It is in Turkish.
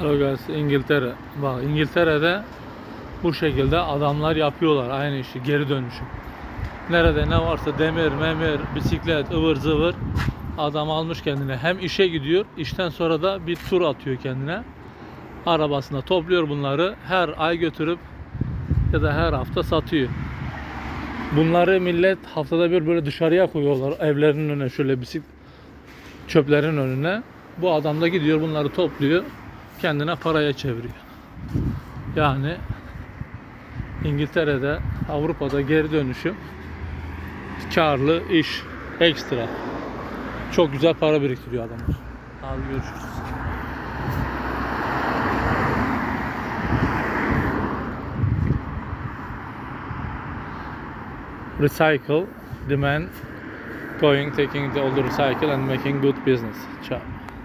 Guys, İngiltere. Bak İngiltere'de bu şekilde adamlar yapıyorlar aynı işi geri dönüşüm. Nerede ne varsa demir, memir, bisiklet, ıvır zıvır adam almış kendine. Hem işe gidiyor, işten sonra da bir tur atıyor kendine. Arabasına topluyor bunları her ay götürüp ya da her hafta satıyor. Bunları millet haftada bir böyle dışarıya koyuyorlar evlerinin önüne şöyle bisik çöplerin önüne. Bu adam da gidiyor bunları topluyor kendine paraya çeviriyor. Yani İngiltere'de, Avrupa'da geri dönüşüm karlı iş, ekstra. Çok güzel para biriktiriyor adamlar. Abi görüşürüz. Recycle, the man going, taking the old recycle and making good business. Ciao.